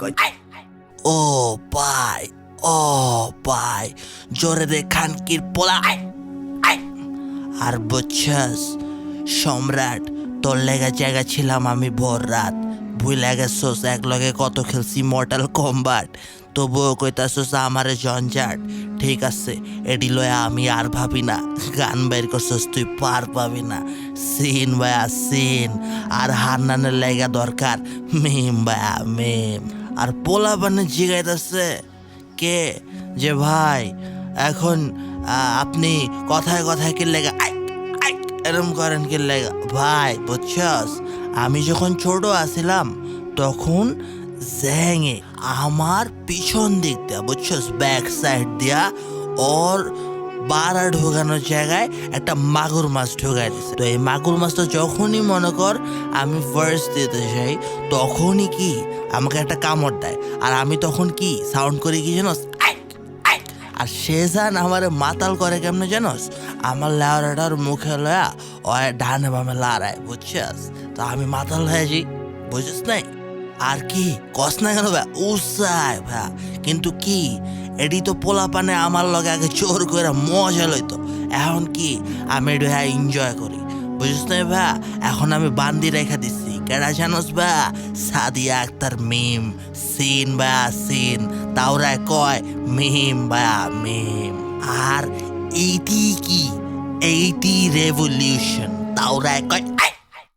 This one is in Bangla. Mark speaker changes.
Speaker 1: কয় ও ভাই ও ভাই জোরে দে খানকির পোলা। আর বুঝছস, সম্রাট, তোর লেগে জায়গা ছিলাম আমি ভোর রাত। ভুলে গেছোস এক লগে কত খেলছি মর্টাল কম্বাট তবুও কইতাছোস আমারে জঞ্জাট ঠিক আছে, এটি লয়ে আমি আর ভাবি না। গান বের করছস, তুই পার পাবি না। সিন ভাইয়া, সিন। আর হান্নানের লেগা দরকার। মিম ভাইয়া, মিম। আর পোলা বানে জিগাইতেছে। কে? যে ভাই, এখন আপনি কথায় কথায় কি লেগা এরম করেন কি লেগা? ভাই, বুঝছস? আমি যখন ছোট আছিলাম, তখন জ্যাঙে আমার পিছন দিক দিয়া বুঝছস ব্যাক সাইড দিয়া ওর বাড়া ঢোকানোর জায়গায় একটা মাগুর মাছ ঢোকাই দিছে। তো এই মাগুর মাছটা যখনই মনে কর আমি ফার্স্ট দিতে যাই, তখনই কি আমাকে একটা কামড় দেয়। আর আমি তখন কি সাউন্ড করি কি জানোস? আর সে যান আমার মাতাল করে কেমনে জানোস? আমার লেওয়াটার মুখে লয়া ও ডানে বামে লাড়ায়, বুঝছিস? তো আমি মাতাল হয়ে যাই বুঝিস নাই? আর কি? কস না কেন ভাই? উৎসাহ ভাই। কিন্তু কি? এডি তো পোলা পানে আমার লগে আগে চোর করে মজা লইতো। এখন কি? আমি এডি হ্যাঁ এনজয় করি। বুঝিস না ভাই? এখন আমি বান্দি রেখা দিচ্ছি কেডা জানোস বা সাদিয়া আক্তার মিম। সিন বা সিন। তাওরা কয়, মিম বা মিম। আর এইটি কি? এইটি রেভলিউশন। তাওরা কয়